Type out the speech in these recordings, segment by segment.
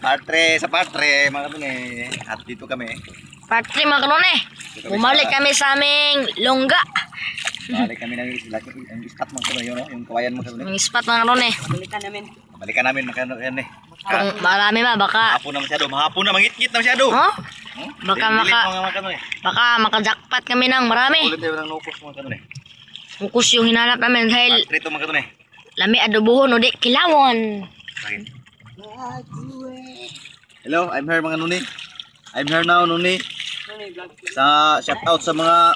Patre, sa patre, mga kanone. At dito kami. Part 3 mga kanone. Bumalik kami sa aming longga. Balik kami ng isla. Yung spot mga kanone, no? yung kawayan mga kanone. Yung spot mga kanone. Balikan namin mga kanone. Kung marami ma, baka... Mahapon na masyado, mahapon na, mangit-ngit na masyado. Oh? Hmm? Baka maka-. Baka makajakpat kami ng marami. Ulit tayo ng nukos mga kanone. Bukus yung hinanap namin dahil Patre to mga kanone. lami adobohon o di kilawon. Bakit? Hello, I'm here mga nuni. I'm here now nuni. Sa shout out sa mga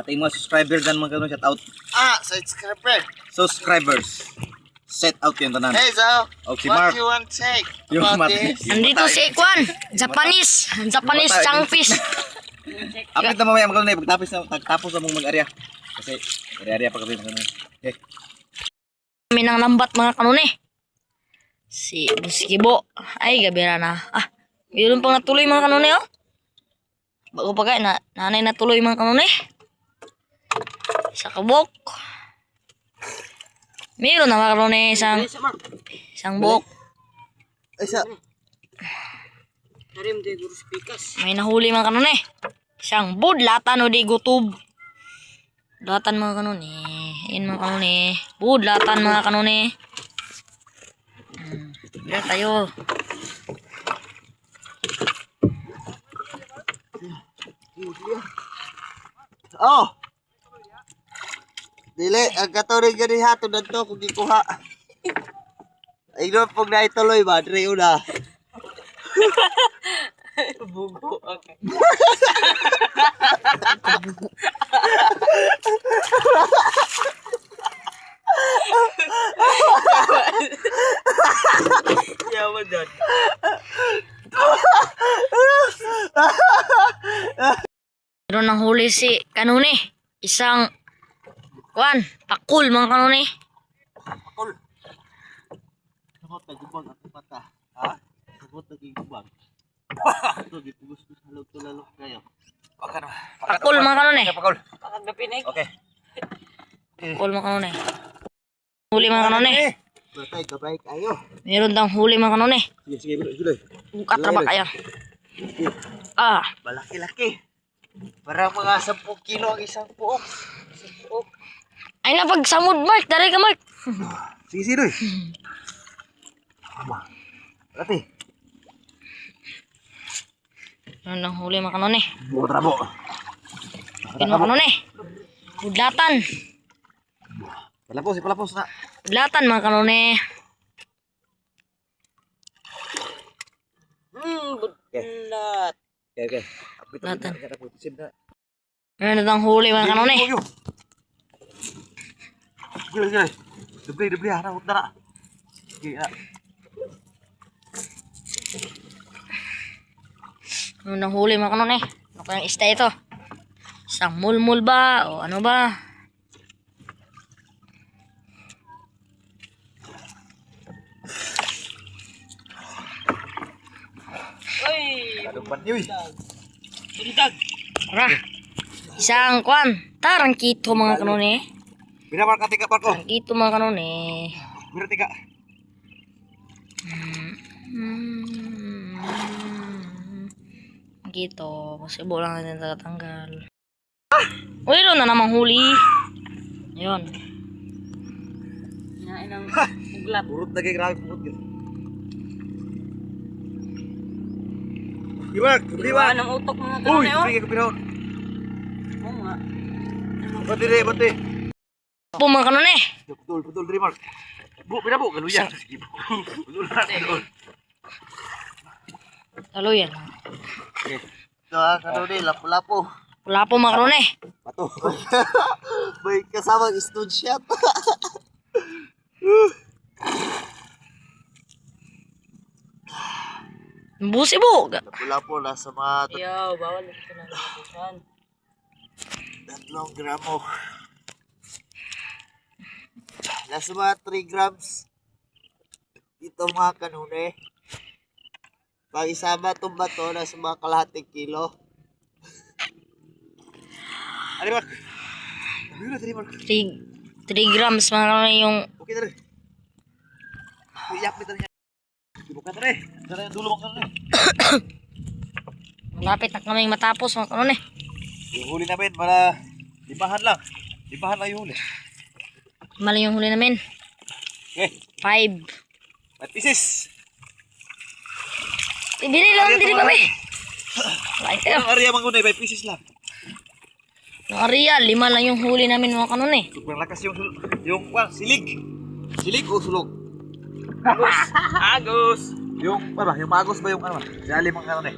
ating mga subscribers dan mga kanone, shout out. Ah, subscriber. Subscribers. Set out yung tanan. Hey, so, Oh, si what Mark. you want Yung about this? Nandito si Kwan, Japanese, Japanese changpis. Apit na mamaya mga kanone, pagtapos na pagtapos na mong mag-area. Kasi area pa kami mga kanone. Okay. Kami ng lambat mga kanone. Si Buskibo. Ay, gabira na. Ah, mayroon pang natuloy mga kanone oh. Bago pa kaya, na, nanay natuloy mga kanone. Sa kabok. Mayroon na mga kanone isang, isang bok. Ay sa May nahuli mga kanone. Isang budlatan o di gutob. Latan mga kanone. Ayan mga kanone. Budlatan mga kanone. Bila tayo. Oh! Dili, ang katuring gani hato na to kung gikuha. Ay, no, pag naituloy ba, Dre, una. Yaman dyan. Meron ng huli si kanone. Isang kwan, pakul mga kanone. Pakol. Sakot na gubang ako mata. Ha? Sakot na gubang. Ito, sa halog tulalok kayo. Na. Pakul mga kanone. Pakul. Okay. Pakul mga kanone. Huli mga kanone. Batay, kabay kayo. Meron daw huli mga kanone. Sige, sige, bilo, bilo. Bukat na ba kaya? Ah, Malaki-laki. Parang mga 10 kilo ang isang puok. ay napagsamod Mark. Dari ka Mark. Sige, sige, doy. Ama. Ate. Meron ng huli mga kanone. Buong trabo. Yun mga kanone. Budlatan. Palapos, palapos na. Budlatan mga kanone. Hmm, bulat. Okay, okay. Apit na. Latan. Sim na. Meron ng huli mga kanone. Gila, gila. Debli, debli. Harap, huwag na na. Sige, na. Meron ng huli mga kanone. Ano kayang ista ito? Isang mulmul ba? O ano ba? Anong panyo eh. Tara. Isang kwan. Tarangkito mga kanone. Binamar ka tika parko. Tarangkito mga kanone. Biro tika. Hmm. Gito. Kasi lang natin tatanggal. Ah! Mayroon na namang huli. Ayun. Kinain ng uglat. Urot na kay grabe pukot yun. Iwag, iwag. ng utok mga Uy, sige ka pinahon. Bati rin, bati. Po mga kanone. Putol, putol rin, Mark. Bu, pinabu, kaluyan. Sige, bu. Putol na, putol. Lalo yan. Ito ha, ano ni, lapo-lapo. Wala po mga kanone. Pato. May kasamang stud shot. Busi po. Lapo-lapo, nasa mga Yo, bawal ito na labusan. tatlong gramo. Nasa mga 3 grams. Ito mga kanune. Pag isama itong bato, nasa mga kalahating kilo. Ano, Mark? Ano na, Mark? 3 3 grams mga kanone yung Okay na rin. Iyak niya. Rin. Sana yung dulo mga kanuni. Malapit na kaming matapos mga kanone. Yung huli namin para libahan lang. Libahan lang yung huli. Mali yung huli namin. Okay. Five. 5 pieces. Ibili lang dili pa may. Kayo. Ang area mga kanuni, 5 pieces lang. Yung area, lima lang yung huli namin mga kanone. Super lakas yung sul- yung wah, silig. Silig o sulog? Agos. Agos. Yung ano ba, yung magos ba yung ano? ba? Jali mga kanuni.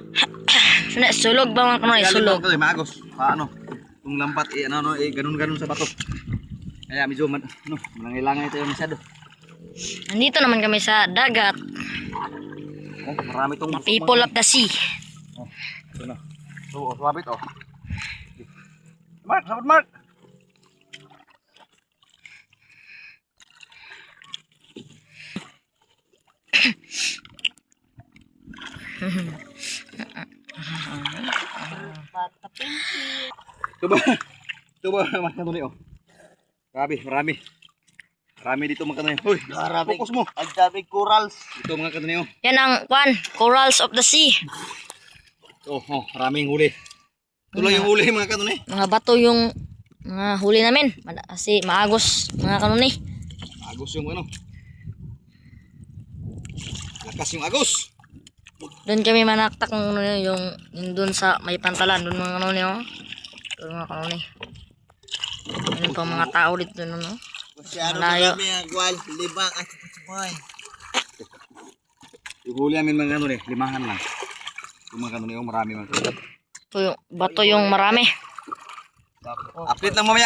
Suna, sulog ba mga? Jali Sulog. mga kanuni, magos. Paano? Kung lampat eh ano, ano eh ganun-ganun sa bato. Kaya medyo man, ano, malangailangan ito yung masyado. Nandito naman kami sa dagat. Oh, marami tong People of the sea. Oh, ito na. So, oh, sumabit oh. Mark, sabat Mark. Ito ba? Ito ba kanuni oh? Grabe, marami. Marami dito mga kanuni. Hoy, Maraming, focus mo. ang daming corals. Ito mga oh. Yan ang kwan, corals of the sea. Oh, oh, maraming huli. Lang yung huli mga kanuni. Mga bato yung mga huli namin. Kasi maagos mga kanone. Agos yung ano. Lakas yung agos. Doon kami manaktak ng ano yun, yung, yung doon sa may pantalan. Doon mga kanone oh. Doon mga kanone. Ano pa mga tao dito doon no? Masyado Malayo. ang gwal. Lima at kutsumay. Yung huli namin mga kanuni, limahan lang. Yung mga kanuni, oh, marami mga. Ito yung bato yung marami. Update lang mamaya.